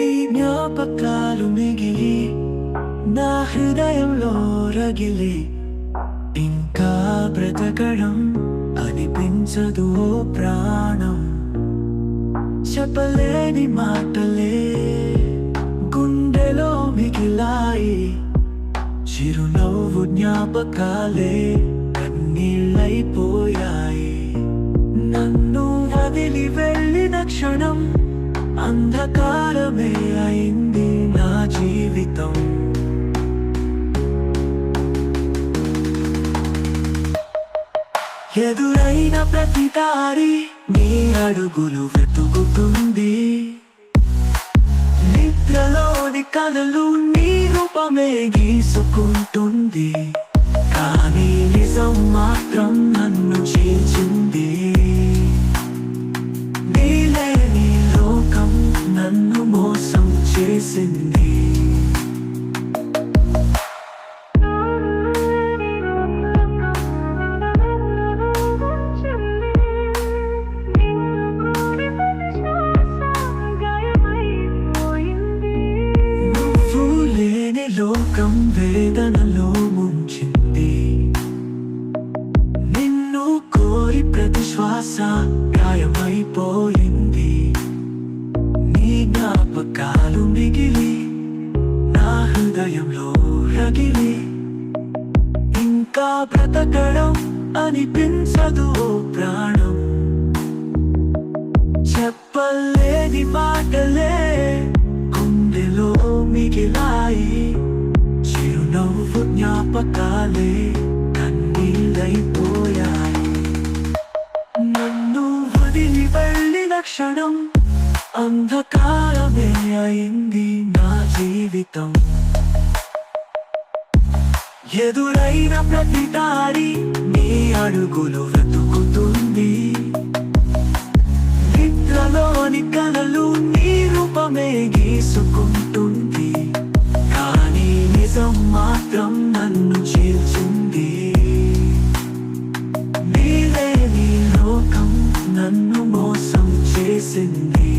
జ్ఞాపకాలు మిగిలి నా హృదయంలో రగిలి ఇంకా బ్రతకడం అనిపించదు ఓ ప్రాణం చెప్పలేని మాటలే గుండెలో మిగిలాయి చిరునవ్వు జ్ఞాపకాలే కన్నీళ్ళైపోయాయి నన్ను వదిలి వెళ్ళిన క్షణం అంధకారమే అయింది నా జీవితం. ఎదురైన ప్రతి దారి నీ అడుగులు వెతుకుతుంది. నిద్రలోని కలలు నీ రూపమే గీసుకుంటుంది. చేసింది. నువ్వు లేని లోకం వేదనలో ముంచింది. నిన్ను కోరి ప్రతిశ్వాస గాయమైపోయింది. ఇంకా బ్రతకడం అనిపించదు ప్రాణం. చెప్పలేని మాటలే గుండెలో మిగిలాయి. చిరునవ్వు జ్ఞాపకాలే కన్నీళ్ళైపోయాయి. నన్ను వదిలి వెళ్ళిన క్షణం అంధకారమే అయింది నా జీవితం. ఎదురైన ప్రతి దారి నీ అడుగులు వెతుకుతుంది. నిద్రలోని కలలు నీ రూపమే గీసుకుంటుంది. కానీ నిజం మాత్రం నన్ను చీల్చింది. నీలే నీ లోకం నన్ను మోసం చేసింది.